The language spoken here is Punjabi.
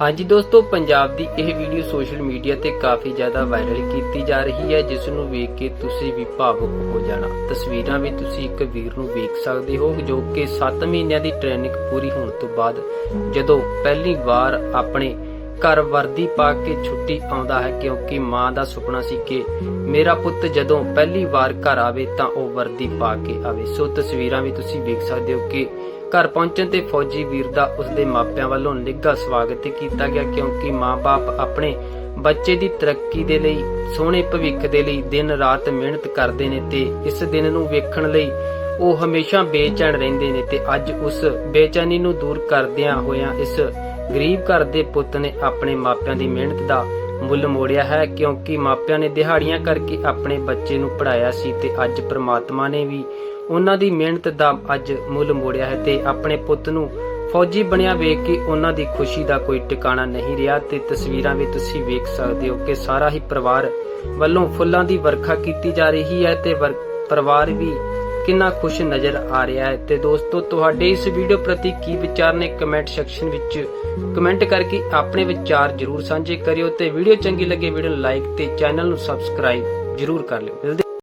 ਹਾਂਜੀ ਦੋਸਤੋ, ਪੰਜਾਬ ਦੀ ਇਹ ਵੀਡੀਓ ਸੋਸ਼ਲ ਮੀਡੀਆ ਤੇ ਕਾਫੀ ਜ਼ਿਆਦਾ ਵਾਇਰਲ ਕੀਤੀ ਜਾ ਰਹੀ ਹੈ, ਜਿਸ ਨੂੰ ਵੇਖ ਕੇ ਤੁਸੀਂ ਵੀ ਭਾਵੁਕ ਹੋ ਜਾਣਾ। ਤਸਵੀਰਾਂ ਵੀ ਤੁਸੀਂ ਇੱਕ ਵੀਰ ਨੂੰ ਵੇਖ ਸਕਦੇ ਹੋ, ਜੋ ਕਿ 7 ਮਹੀਨਿਆਂ ਦੀ ਟ੍ਰੇਨਿੰਗ ਪੂਰੀ ਹੋਣ ਤੋਂ ਬਾਅਦ ਜਦੋਂ ਪਹਿਲੀ ਵਾਰ ਆਪਣੇ ਘਰ ਵਰਦੀ ਪਾ ਕੇ ਛੁੱਟੀ ਆਉਂਦਾ ਹੈ, ਕਿਉਂਕਿ ਮਾਂ ਦਾ ਸੁਪਨਾ ਸੀ ਕਿ ਮੇਰਾ ਪੁੱਤ ਜਦੋਂ ਪਹਿਲੀ ਵਾਰ ਘਰ ਆਵੇ ਤਾਂ ਉਹ ਵਰਦੀ ਪਾ ਕੇ ਆਵੇ। ਸੋ ਤਸਵੀਰਾਂ ਵੀ ਤੁਸੀਂ ਵੇਖ ਸਕਦੇ ਹੋ ਕਿ ਘਰ ਪਹੁੰਚਣ ਤੇ ਫੌਜੀ ਵੀਰ ਦਾ ਉਸਦੇ ਮਾਪਿਆਂ ਵੱਲੋਂ ਨਿੱਘਾ ਸਵਾਗਤ ਕੀਤਾ ਗਿਆ ਕਿਉਂਕਿ ਮਾਪੇ ਆਪਣੇ ਬੱਚੇ ਦੀ ਤਰੱਕੀ ਦੇ ਲਈ, ਸੋਹਣੇ ਭਵਿੱਖ ਦੇ ਲਈ ਦਿਨ ਰਾਤ ਮਿਹਨਤ ਕਰਦੇ ਨੇ ਤੇ ਇਸ ਦਿਨ ਨੂੰ ਵੇਖਣ ਲਈ ਉਹ ਹਮੇਸ਼ਾ ਬੇਚੈਨ ਰਹਿੰਦੇ ਨੇ ਤੇ ਅੱਜ ਉਸ ਬੇਚੈਨੀ ਨੂੰ ਦੂਰ ਕਰਦਿਆਂ ਹੋਇਆਂ ਇਸ ਗਰੀਬ ਘਰ ਦੇ ਪੁੱਤ ਨੇ ਆਪਣੇ ਮਾਪਿਆਂ ਦੀ ਮਿਹਨਤ ਦਾ ਮੁੱਲ ਮੋੜਿਆ ਹੈ ਕਿਉਂਕਿ ਮਾਪਿਆਂ ਨੇ ਦਿਹਾੜੀਆਂ ਕਰਕੇ ਆਪਣੇ ਬੱਚੇ ਨੂੰ ਪੜਾਇਆ ਸੀ ਤੇ ਅੱਜ ਪ੍ਰਮਾਤਮਾ ਨੇ ਵੀ ਉਹਨਾਂ ਦੀ ਮਿਹਨਤ ਦਾ ਅੱਜ ਮੁੱਲ ਮੋੜਿਆ ਹੈ ਤੇ ਆਪਣੇ ਪੁੱਤ ਨੂੰ ਫੌਜੀ ਬਣਿਆ ਵੇਖ ਕੇ ਉਹਨਾਂ ਦੀ ਖੁਸ਼ੀ ਦਾ ਕੋਈ ਟਿਕਾਣਾ ਨਹੀਂ ਰਿਹਾ ਤੇ ਤਸਵੀਰਾਂ ਵੀ ਤੁਸੀਂ ਵੇਖ ਸਕਦੇ ਹੋ ਕਿ ਸਾਰਾ ਹੀ ਪਰਿਵਾਰ ਵੱਲੋਂ ਫੁੱਲਾਂ ਦੀ ਵਰਖਾ ਕੀਤੀ ਜਾ ਰਹੀ ਹੈ ਤੇ ਪਰਿਵਾਰ ਵੀ ਕਿੰਨਾ ਖੁਸ਼ ਨਜ਼ਰ ਆ ਰਿਹਾ ਹੈ। ਤੇ ਦੋਸਤੋ, ਤੁਹਾਡੇ ਇਸ ਵੀਡੀਓ ਪ੍ਰਤੀ ਕੀ ਵਿਚਾਰ ਨੇ ਕਮੈਂਟ ਸੈਕਸ਼ਨ ਵਿੱਚ ਕਮੈਂਟ ਕਰਕੇ ਆਪਣੇ ਵਿਚਾਰ ਜਰੂਰ ਸਾਂਝੇ ਕਰਿਓ ਤੇ ਵੀਡੀਓ ਚੰਗੀ ਲੱਗੇ ਵੀਡੀਓ ਨੂੰ ਲਾਈਕ ਤੇ ਚੈਨਲ ਨੂੰ ਸਬਸਕ੍ਰਾਈਬ ਜਰੂਰ ਕਰ ਲਿਓ।